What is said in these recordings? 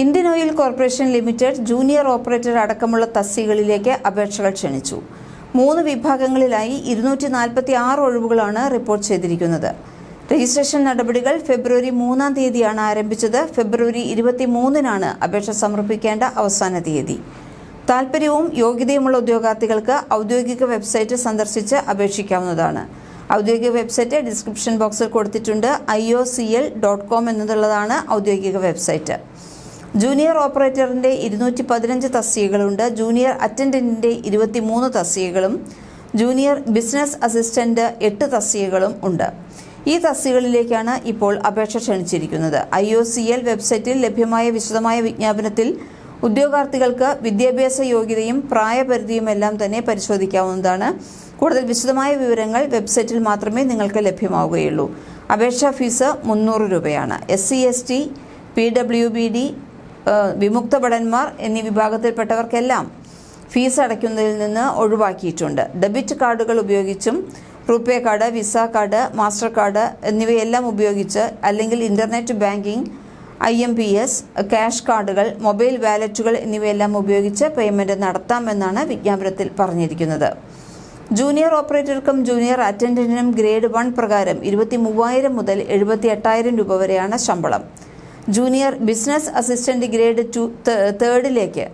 Indian oil corporation limited junior operator അടക്കമുള്ള തസ്തികകളിലേക്ക് അപേക്ഷകൾ ക്ഷണിച്ചു. മൂന്ന് വിഭാഗങ്ങളിലായി ഇരുന്നൂറ്റി നാൽപ്പത്തി ആറ് ഒഴിവുകളാണ് റിപ്പോർട്ട് ചെയ്തിരിക്കുന്നത്. രജിസ്ട്രേഷൻ നടപടികൾ ഫെബ്രുവരി മൂന്നാം തീയതിയാണ് ആരംഭിച്ചത്. ഫെബ്രുവരി ഇരുപത്തി മൂന്നിനാണ് അപേക്ഷ സമർപ്പിക്കേണ്ട അവസാന തീയതി. താൽപ്പര്യവും യോഗ്യതയുമുള്ള ഉദ്യോഗാർത്ഥികൾക്ക് ഔദ്യോഗിക വെബ്സൈറ്റ് സന്ദർശിച്ച് അപേക്ഷിക്കാവുന്നതാണ്. ഔദ്യോഗിക വെബ്സൈറ്റ് ഡിസ്ക്രിപ്ഷൻ ബോക്സിൽ കൊടുത്തിട്ടുണ്ട്. I O C L dot com എന്നുള്ളതാണ് ഔദ്യോഗിക വെബ്സൈറ്റ്. ജൂനിയർ ഓപ്പറേറ്ററിന്റെ ഇരുന്നൂറ്റി പതിനഞ്ച് തസ്തികകളുണ്ട്. ജൂനിയർ അറ്റൻഡന്റിന്റെ ഇരുപത്തിമൂന്ന് തസ്തികകളും ജൂനിയർ ബിസിനസ് അസിസ്റ്റന്റ് എട്ട് തസ്തികകളും ഉണ്ട്. ഈ തസ്തികകളിലേക്കാണ് ഇപ്പോൾ അപേക്ഷ ക്ഷണിച്ചിരിക്കുന്നത്. ഐ ഒ സി എൽ വെബ്സൈറ്റിൽ ലഭ്യമായ വിശദമായ വിജ്ഞാപനത്തിൽ ഉദ്യോഗാർത്ഥികൾക്ക് വിദ്യാഭ്യാസ യോഗ്യതയും പ്രായപരിധിയും എല്ലാം തന്നെ പരിശോധിക്കാവുന്നതാണ്. കൂടുതൽ വിശദമായ വിവരങ്ങൾ വെബ്സൈറ്റിൽ മാത്രമേ നിങ്ങൾക്ക് ലഭ്യമാവുകയുള്ളൂ. അപേക്ഷാ ഫീസ് മുന്നൂറ് രൂപയാണ്. S C S T P W B D വിമുക്ത ഭടന്മാർ എന്നീ വിഭാഗത്തിൽപ്പെട്ടവർക്കെല്ലാം ഫീസ് അടയ്ക്കുന്നതിൽ നിന്ന് ഒഴിവാക്കിയിട്ടുണ്ട്. ഡെബിറ്റ് കാർഡുകൾ ഉപയോഗിച്ചും RuPay card Visa card Mastercard എന്നിവയെല്ലാം ഉപയോഗിച്ച് അല്ലെങ്കിൽ internet banking I M P S cash കാർഡുകൾ മൊബൈൽ വാലറ്റുകൾ എന്നിവയെല്ലാം ഉപയോഗിച്ച് പേയ്മെന്റ് നടത്താമെന്നാണ് വിജ്ഞാപനത്തിൽ പറഞ്ഞിരിക്കുന്നത്. ജൂനിയർ ഓപ്പറേറ്റർക്കും ജൂനിയർ അറ്റൻഡന്റിനും ഗ്രേഡ് വൺ പ്രകാരം ഇരുപത്തി മൂവായിരം മുതൽ എഴുപത്തി എട്ടായിരം രൂപ വരെയാണ് ശമ്പളം. Junior business assistant grade two തേർഡിലേക്ക്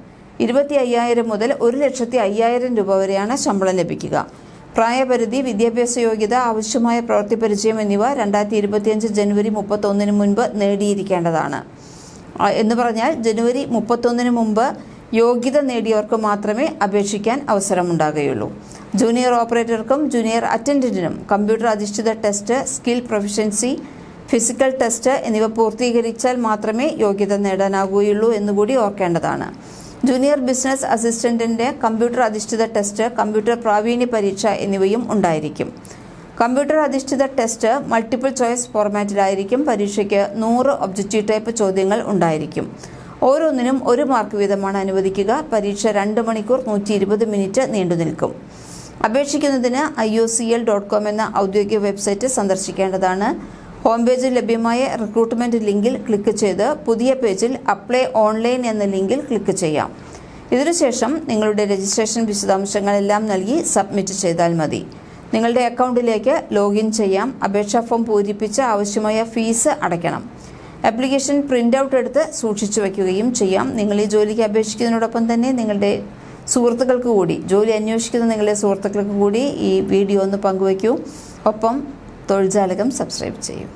ഇരുപത്തി അയ്യായിരം മുതൽ ഒരു ലക്ഷത്തി അയ്യായിരം രൂപ വരെയാണ് ശമ്പളം ലഭിക്കുക. പ്രായപരിധി വിദ്യാഭ്യാസ യോഗ്യത ആവശ്യമായ പ്രവൃത്തി പരിചയം എന്നിവ രണ്ടായിരത്തി ഇരുപത്തിയഞ്ച് ജനുവരി മുപ്പത്തൊന്നിന് മുൻപ് നേടിയിരിക്കേണ്ടതാണ്. എന്ന് പറഞ്ഞാൽ ജനുവരി മുപ്പത്തൊന്നിന് മുമ്പ് യോഗ്യത നേടിയവർക്ക് മാത്രമേ അപേക്ഷിക്കാൻ അവസരമുണ്ടാകുകയുള്ളൂ. ജൂനിയർ ഓപ്പറേറ്റർക്കും ജൂനിയർ അറ്റൻഡന്റിനും കമ്പ്യൂട്ടർ അധിഷ്ഠിത test skill proficiency physical test എന്നിവ പൂർത്തീകരിച്ചാൽ മാത്രമേ യോഗ്യത നേടാനാകുകയുള്ളൂ എന്നുകൂടി ഓർക്കേണ്ടതാണ്. ജൂനിയർ ബിസിനസ് അസിസ്റ്റന്റിന്റെ കമ്പ്യൂട്ടർ അധിഷ്ഠിത ടെസ്റ്റ് കമ്പ്യൂട്ടർ പ്രാവീണ്യ പരീക്ഷ എന്നിവയും ഉണ്ടായിരിക്കും. കമ്പ്യൂട്ടർ അധിഷ്ഠിത ടെസ്റ്റ് മൾട്ടിപ്പിൾ ചോയ്സ് ഫോർമാറ്റിലായിരിക്കും പരീക്ഷയ്ക്ക് നൂറ് ഒബ്ജക്റ്റീവ് ടൈപ്പ് ചോദ്യങ്ങൾ ഉണ്ടായിരിക്കും. ഓരോന്നിനും ഒരു മാർക്ക് വീതമാണ് അനുവദിക്കുക. പരീക്ഷ രണ്ട് മണിക്കൂർ നൂറ്റി ഇരുപത് മിനിറ്റ് നീണ്ടു നിൽക്കും. അപേക്ഷിക്കുന്നതിന് I O C L dot com എന്ന ഔദ്യോഗിക വെബ്സൈറ്റ് സന്ദർശിക്കേണ്ടതാണ്. ഹോം പേജിൽ ലഭ്യമായ റിക്രൂട്ട്മെന്റ് ലിങ്കിൽ ക്ലിക്ക് ചെയ്ത് പുതിയ പേജിൽ അപ്ലൈ ഓൺലൈൻ എന്ന ലിങ്കിൽ ക്ലിക്ക് ചെയ്യാം. ഇതിനുശേഷം നിങ്ങളുടെ രജിസ്ട്രേഷൻ വിശദാംശങ്ങളെല്ലാം നൽകി സബ്മിറ്റ് ചെയ്താൽ മതി. നിങ്ങളുടെ അക്കൗണ്ടിലേക്ക് ലോഗിൻ ചെയ്യാം. അപേക്ഷാ ഫോം പൂരിപ്പിച്ച് ആവശ്യമായ ഫീസ് അടയ്ക്കണം. ആപ്ലിക്കേഷൻ പ്രിന്റ് ഔട്ട് എടുത്ത് സൂക്ഷിച്ചു വയ്ക്കുകയും ചെയ്യാം. നിങ്ങൾ ഈ ജോലിക്ക് അപേക്ഷിക്കുന്നതിനോടൊപ്പം തന്നെ നിങ്ങളുടെ സുഹൃത്തുക്കൾക്ക് കൂടി ജോലി അന്വേഷിക്കുന്ന നിങ്ങളുടെ സുഹൃത്തുക്കൾക്ക് കൂടി ഈ വീഡിയോ ഒന്ന് പങ്കുവയ്ക്കൂ. ഒപ്പം തൊഴിൽജാലകം സബ്സ്ക്രൈബ് ചെയ്യും.